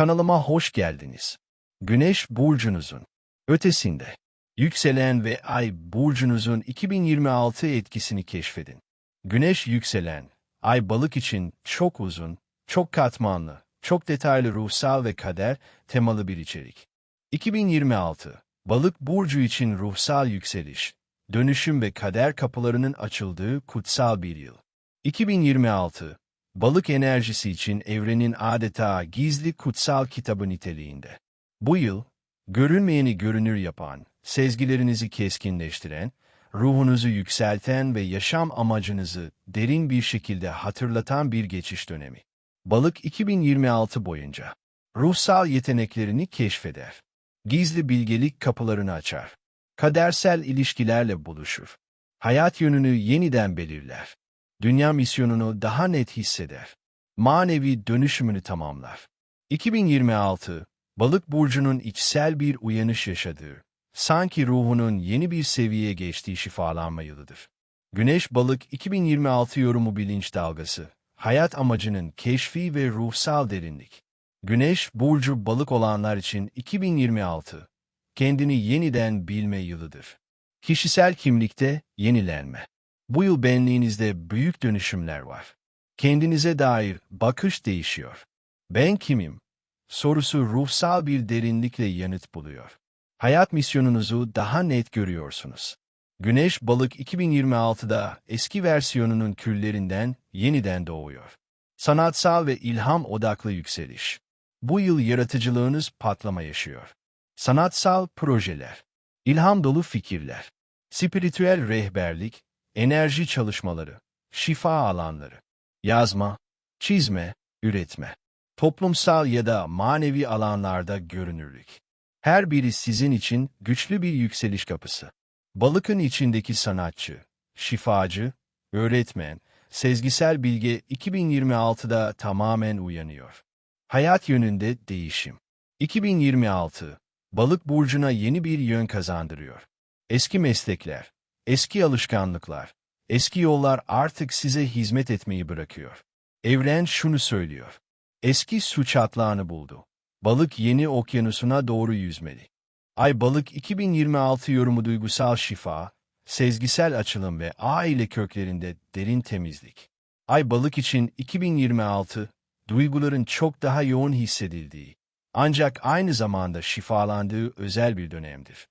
Kanalıma hoş geldiniz. Güneş burcunuzun ötesinde yükselen ve ay burcunuzun 2026 etkisini keşfedin. Güneş yükselen, ay balık için çok uzun, çok katmanlı, çok detaylı ruhsal ve kader temalı bir içerik. 2026, balık burcu için ruhsal yükseliş, dönüşüm ve kader kapılarının açıldığı kutsal bir yıl. 2026, balık enerjisi için evrenin adeta gizli kutsal kitabı niteliğinde. Bu yıl, görünmeyeni görünür yapan, sezgilerinizi keskinleştiren, ruhunuzu yükselten ve yaşam amacınızı derin bir şekilde hatırlatan bir geçiş dönemi. Balık 2026 boyunca ruhsal yeteneklerini keşfeder. Gizli bilgelik kapılarını açar. Kadersel ilişkilerle buluşur. Hayat yönünü yeniden belirler. Dünya misyonunu daha net hisseder. Manevi dönüşümünü tamamlar. 2026, Balık burcunun içsel bir uyanış yaşadığı, sanki ruhunun yeni bir seviyeye geçtiği şifalanma yılıdır. Güneş Balık 2026 yorumu bilinç dalgası, hayat amacının keşfi ve ruhsal derinlik. Güneş Burcu Balık olanlar için 2026, kendini yeniden bilme yılıdır. Kişisel kimlikte yenilenme. Bu yıl benliğinizde büyük dönüşümler var. Kendinize dair bakış değişiyor. Ben kimim? Sorusu ruhsal bir derinlikle yanıt buluyor. Hayat misyonunuzu daha net görüyorsunuz. Güneş Balık 2026'da eski versiyonunun küllerinden yeniden doğuyor. Sanatsal ve ilham odaklı yükseliş. Bu yıl yaratıcılığınız patlama yaşıyor. Sanatsal projeler, ilham dolu fikirler, spiritüel rehberlik, enerji çalışmaları, şifa alanları, yazma, çizme, üretme, toplumsal ya da manevi alanlarda görünürlük. Her biri sizin için güçlü bir yükseliş kapısı. Balıkın içindeki sanatçı, şifacı, öğretmen, sezgisel bilge 2026'da tamamen uyanıyor. Hayat yönünde değişim. 2026, balık burcuna yeni bir yön kazandırıyor. Eski meslekler, eski alışkanlıklar, eski yollar artık size hizmet etmeyi bırakıyor. Evren şunu söylüyor. Eski su çatlağını buldu. Balık yeni okyanusuna doğru yüzmeli. Ay Balık 2026 yorumu duygusal şifa, sezgisel açılım ve aile köklerinde derin temizlik. Ay Balık için 2026, duyguların çok daha yoğun hissedildiği, ancak aynı zamanda şifalandığı özel bir dönemdir.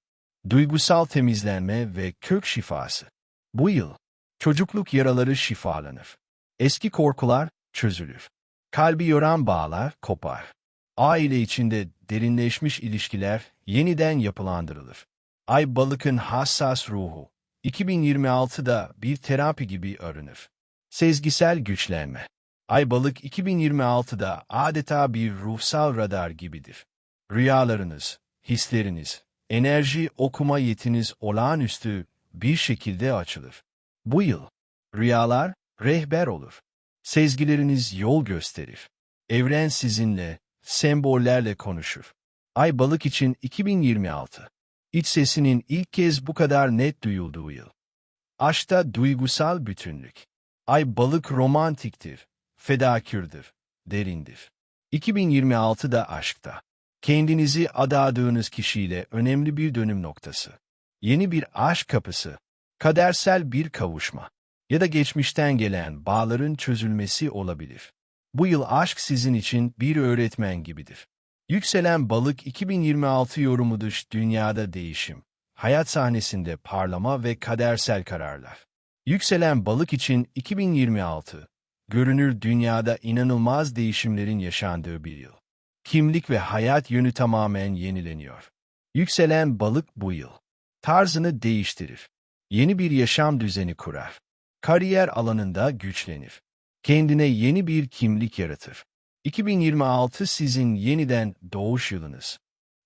Duygusal temizlenme ve kök şifası. Bu yıl, çocukluk yaraları şifalanır. Eski korkular çözülür. Kalbi yoran bağlar kopar. Aile içinde derinleşmiş ilişkiler yeniden yapılandırılır. Ay balıkın hassas ruhu, 2026'da bir terapi gibi arınır. Sezgisel güçlenme. Ay balık 2026'da adeta bir ruhsal radar gibidir. Rüyalarınız, hisleriniz, enerji okuma yetiniz olağanüstü bir şekilde açılır. Bu yıl, rüyalar rehber olur. Sezgileriniz yol gösterir. Evren sizinle, sembollerle konuşur. Ay balık için 2026. İç sesinin ilk kez bu kadar net duyulduğu yıl. Aşkta duygusal bütünlük. Ay balık romantiktir, fedakirdir, derindir. 2026'da aşkta. Kendinizi adadığınız kişiyle önemli bir dönüm noktası. Yeni bir aşk kapısı, kadersel bir kavuşma ya da geçmişten gelen bağların çözülmesi olabilir. Bu yıl aşk sizin için bir öğretmen gibidir. Yükselen balık 2026 yorumu dış dünyada değişim, hayat sahnesinde parlama ve kadersel kararlar. Yükselen balık için 2026, görünür dünyada inanılmaz değişimlerin yaşandığı bir yıl. Kimlik ve hayat yönü tamamen yenileniyor. Yükselen balık bu yıl. Tarzını değiştirir. Yeni bir yaşam düzeni kurar. Kariyer alanında güçlenir. Kendine yeni bir kimlik yaratır. 2026 sizin yeniden doğuş yılınız.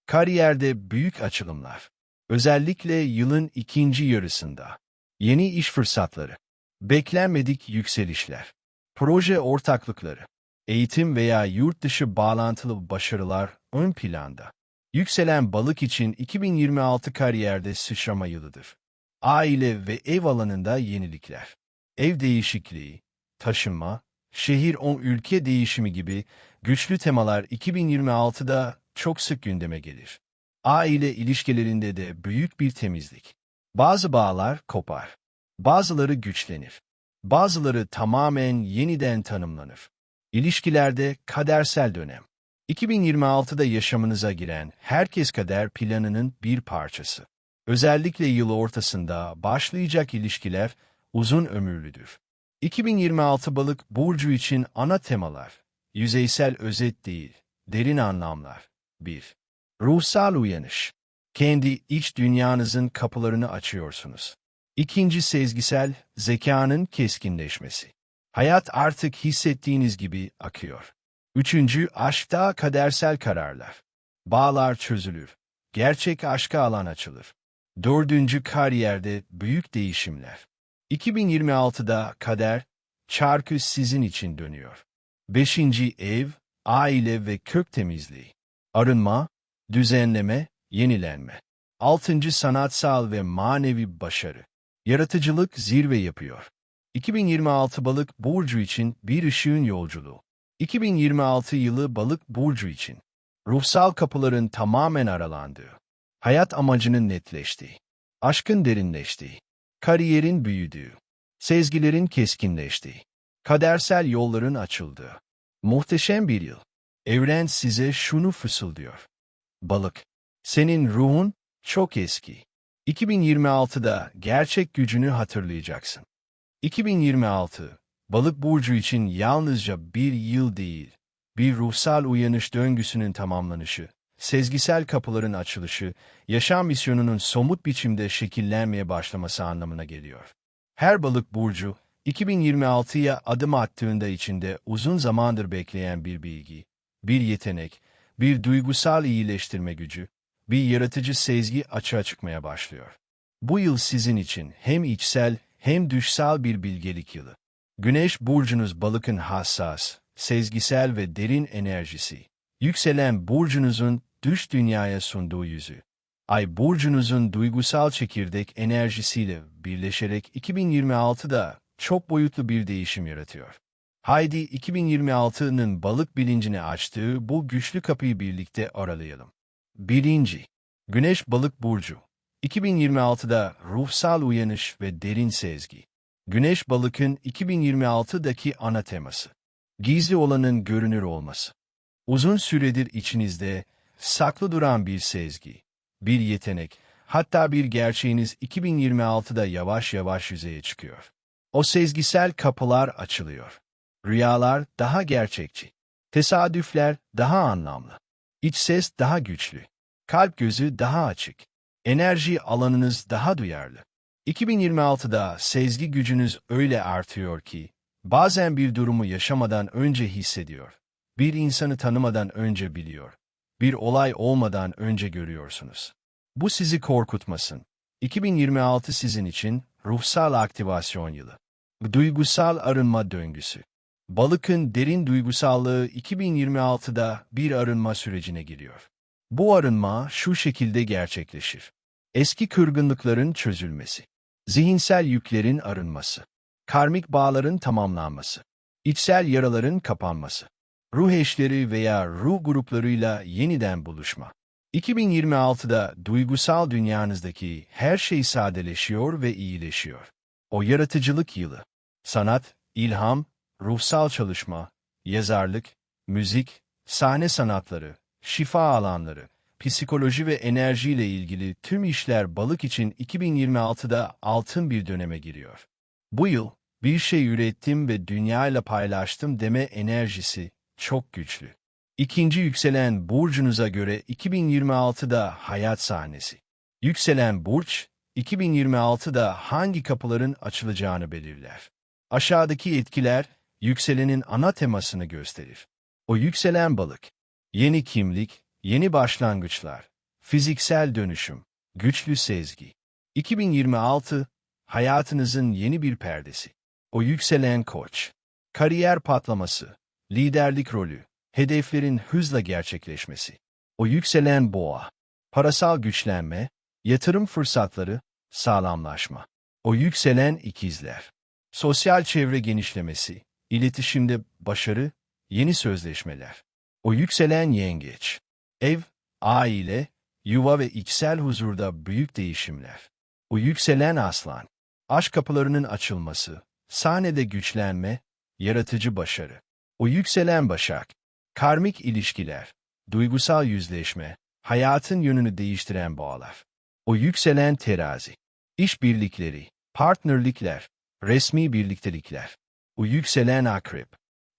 Kariyerde büyük açılımlar. Özellikle yılın ikinci yarısında. Yeni iş fırsatları. Beklenmedik yükselişler. Proje ortaklıkları. Eğitim veya yurt dışı bağlantılı başarılar ön planda. Yükselen balık için 2026 kariyerde sıçrama yılıdır. Aile ve ev alanında yenilikler. Ev değişikliği, taşınma, şehir 10 ülke değişimi gibi güçlü temalar 2026'da çok sık gündeme gelir. Aile ilişkilerinde de büyük bir temizlik. Bazı bağlar kopar. Bazıları güçlenir. Bazıları tamamen yeniden tanımlanır. İlişkilerde kadersel dönem. 2026'da yaşamınıza giren herkes kader planının bir parçası. Özellikle yıl ortasında başlayacak ilişkiler uzun ömürlüdür. 2026 balık burcu için ana temalar. Yüzeysel özet değil, derin anlamlar. 1. Ruhsal uyanış. Kendi iç dünyanızın kapılarını açıyorsunuz. İkinci sezgisel, zekanın keskinleşmesi. Hayat artık hissettiğiniz gibi akıyor. Üçüncü, aşkta kadersel kararlar. Bağlar çözülür. Gerçek aşka alan açılır. Dördüncü, kariyerde büyük değişimler. 2026'da kader, çarkı sizin için dönüyor. Beşinci ev, aile ve kök temizliği. Arınma, düzenleme, yenilenme. Altıncı sanatsal ve manevi başarı. Yaratıcılık zirve yapıyor. 2026 balık burcu için bir ışığın yolculuğu. 2026 yılı balık burcu için. Ruhsal kapıların tamamen aralandığı. Hayat amacının netleştiği. Aşkın derinleştiği. Kariyerin büyüdüğü. Sezgilerin keskinleştiği. Kadersel yolların açıldığı. Muhteşem bir yıl. Evren size şunu fısıldıyor. Balık, senin ruhun çok eski. 2026'da gerçek gücünü hatırlayacaksın. 2026, balık burcu için yalnızca bir yıl değil, bir ruhsal uyanış döngüsünün tamamlanışı, sezgisel kapıların açılışı, yaşam misyonunun somut biçimde şekillenmeye başlaması anlamına geliyor. Her balık burcu, 2026'ya adım attığında içinde uzun zamandır bekleyen bir bilgi, bir yetenek, bir duygusal iyileştirme gücü, bir yaratıcı sezgi açığa çıkmaya başlıyor. Bu yıl sizin için hem içsel hem dışsal bir bilgelik yılı. Güneş burcunuz balıkın hassas, sezgisel ve derin enerjisi. Yükselen burcunuzun dış dünyaya sunduğu yüzü. Ay burcunuzun duygusal çekirdek enerjisiyle birleşerek 2026'da çok boyutlu bir değişim yaratıyor. Haydi 2026'nın balık bilincini açtığı bu güçlü kapıyı birlikte aralayalım. Birinci, Güneş Balık Burcu 2026'da ruhsal uyanış ve derin sezgi. Güneş Balık'ın 2026'daki ana teması. Gizli olanın görünür olması. Uzun süredir içinizde saklı duran bir sezgi, bir yetenek, hatta bir gerçeğiniz 2026'da yavaş yavaş yüzeye çıkıyor. O sezgisel kapılar açılıyor. Rüyalar daha gerçekçi. Tesadüfler daha anlamlı. İç ses daha güçlü. Kalp gözü daha açık. Enerji alanınız daha duyarlı. 2026'da sezgi gücünüz öyle artıyor ki, bazen bir durumu yaşamadan önce hissediyor. Bir insanı tanımadan önce biliyor. Bir olay olmadan önce görüyorsunuz. Bu sizi korkutmasın. 2026 sizin için ruhsal aktivasyon yılı. Duygusal arınma döngüsü. Balıkın derin duygusallığı 2026'da bir arınma sürecine giriyor. Bu arınma şu şekilde gerçekleşir. Eski kırgınlıkların çözülmesi, zihinsel yüklerin arınması, karmik bağların tamamlanması, içsel yaraların kapanması, ruh eşleri veya ruh gruplarıyla yeniden buluşma. 2026'da duygusal dünyanızdaki her şey sadeleşiyor ve iyileşiyor. O yaratıcılık yılı, sanat, ilham, ruhsal çalışma, yazarlık, müzik, sahne sanatları, şifa alanları, psikoloji ve enerjiyle ilgili tüm işler balık için 2026'da altın bir döneme giriyor. Bu yıl bir şey ürettim ve dünyayla paylaştım deme enerjisi çok güçlü. İkinci yükselen burcunuza göre 2026'da hayat sahnesi. Yükselen burç, 2026'da hangi kapıların açılacağını belirler. Aşağıdaki etkiler, yükselenin ana temasını gösterir. O yükselen balık, yeni kimlik, yeni başlangıçlar, fiziksel dönüşüm, güçlü sezgi. 2026, hayatınızın yeni bir perdesi. O yükselen koç, kariyer patlaması, liderlik rolü, hedeflerin hızla gerçekleşmesi. O yükselen boğa, parasal güçlenme, yatırım fırsatları, sağlamlaşma. O yükselen ikizler, sosyal çevre genişlemesi, iletişimde başarı, yeni sözleşmeler. O yükselen yengeç. Ev, aile, yuva ve içsel huzurda büyük değişimler. O yükselen aslan. Aşk kapılarının açılması, sahnede güçlenme, yaratıcı başarı. O yükselen başak. Karmik ilişkiler, duygusal yüzleşme, hayatın yönünü değiştiren bağlar. O yükselen terazi. İşbirlikleri, partnerlikler, resmi birliktelikler. O yükselen akrep.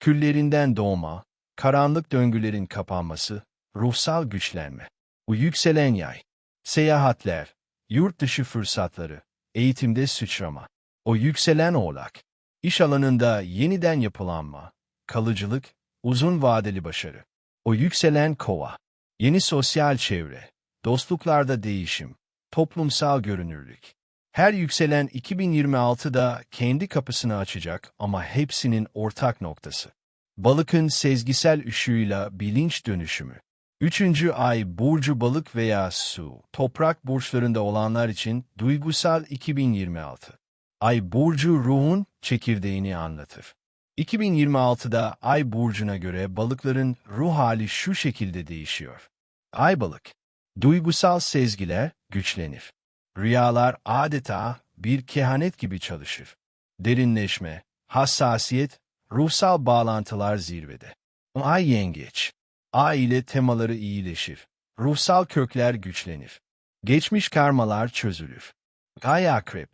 Küllerinden doğma, karanlık döngülerin kapanması, ruhsal güçlenme. O yükselen yay. Seyahatler, yurt dışı fırsatları, eğitimde sıçrama. O yükselen oğlak. İş alanında yeniden yapılanma, kalıcılık, uzun vadeli başarı. O yükselen kova. Yeni sosyal çevre, dostluklarda değişim, toplumsal görünürlük. Her yükselen 2026'da kendi kapısını açacak ama hepsinin ortak noktası. Balıkın sezgisel ışığıyla bilinç dönüşümü. Üçüncü ay burcu balık veya su, toprak burçlarında olanlar için duygusal 2026. Ay burcu ruhun çekirdeğini anlatır. 2026'da ay burcuna göre balıkların ruh hali şu şekilde değişiyor. Ay balık, duygusal sezgiler güçlenir. Rüyalar adeta bir kehanet gibi çalışır. Derinleşme, hassasiyet, ruhsal bağlantılar zirvede. Ay yengeç, ay ile temaları iyileşir. Ruhsal kökler güçlenir. Geçmiş karmalar çözülür. Ay akrep,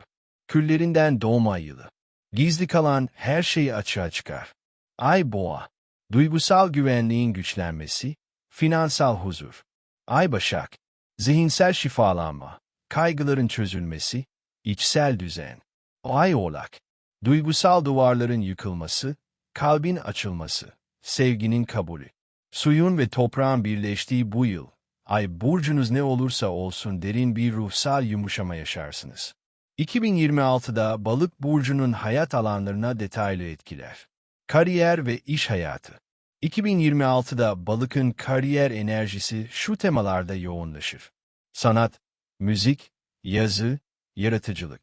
küllerinden doğma yılı. Gizli kalan her şeyi açığa çıkar. Ay boğa, duygusal güvenliğin güçlenmesi, finansal huzur. Ay başak, zihinsel şifalanma, kaygıların çözülmesi, içsel düzen. Ay oğlak, duygusal duvarların yıkılması, kalbin açılması, sevginin kabulü. Suyun ve toprağın birleştiği bu yıl, ay burcunuz ne olursa olsun derin bir ruhsal yumuşama yaşarsınız. 2026'da balık burcunun hayat alanlarına detaylı etkiler. Kariyer ve iş hayatı. 2026'da balıkın kariyer enerjisi şu temalarda yoğunlaşır. Sanat, müzik, yazı, yaratıcılık,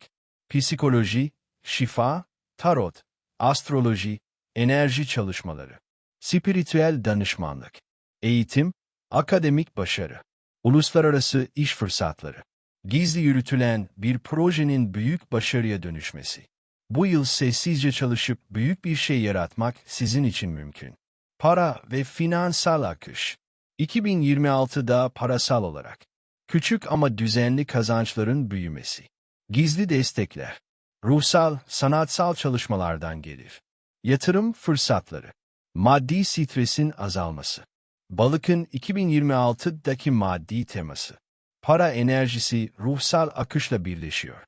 psikoloji, şifa, tarot, astroloji, enerji çalışmaları, spiritüel danışmanlık, eğitim, akademik başarı, uluslararası iş fırsatları, gizli yürütülen bir projenin büyük başarıya dönüşmesi. Bu yıl sessizce çalışıp büyük bir şey yaratmak sizin için mümkün. Para ve finansal akış. 2026'da parasal olarak. Küçük ama düzenli kazançların büyümesi. Gizli destekler. Ruhsal, sanatsal çalışmalardan gelir. Yatırım fırsatları. Maddi stresin azalması. Balıkın 2026'daki maddi teması. Para enerjisi ruhsal akışla birleşiyor.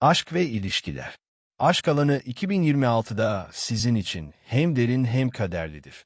Aşk ve ilişkiler. Aşk alanı 2026'da sizin için hem derin hem kaderlidir.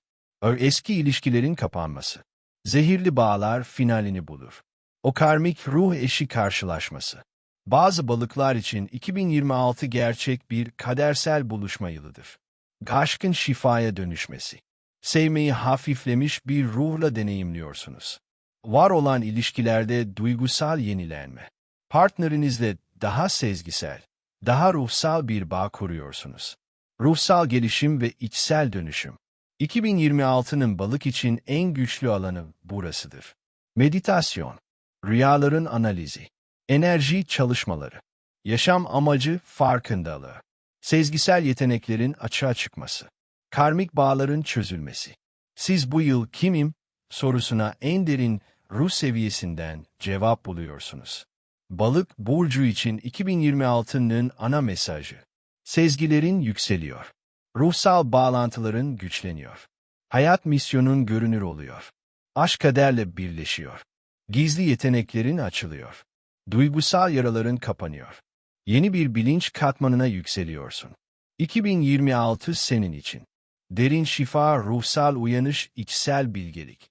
Eski ilişkilerin kapanması. Zehirli bağlar finalini bulur. O karmik ruh eşi karşılaşması. Bazı balıklar için 2026 gerçek bir kadersel buluşma yılıdır. Aşkın şifaya dönüşmesi. Sevmeyi hafiflemiş bir ruhla deneyimliyorsunuz. Var olan ilişkilerde duygusal yenilenme. Partnerinizle daha sezgisel, daha ruhsal bir bağ kuruyorsunuz. Ruhsal gelişim ve içsel dönüşüm. 2026'nın balık için en güçlü alanı burasıdır. Meditasyon, rüyaların analizi, enerji çalışmaları, yaşam amacı farkındalığı, sezgisel yeteneklerin açığa çıkması, karmik bağların çözülmesi. Siz bu yıl kimim sorusuna en derin ruh seviyesinden cevap buluyorsunuz. Balık burcu için 2026'nın ana mesajı. Sezgilerin yükseliyor. Ruhsal bağlantıların güçleniyor. Hayat misyonun görünür oluyor. Aşk kaderle birleşiyor. Gizli yeteneklerin açılıyor. Duygusal yaraların kapanıyor. Yeni bir bilinç katmanına yükseliyorsun. 2026 senin için. Derin şifa, ruhsal uyanış, içsel bilgelik.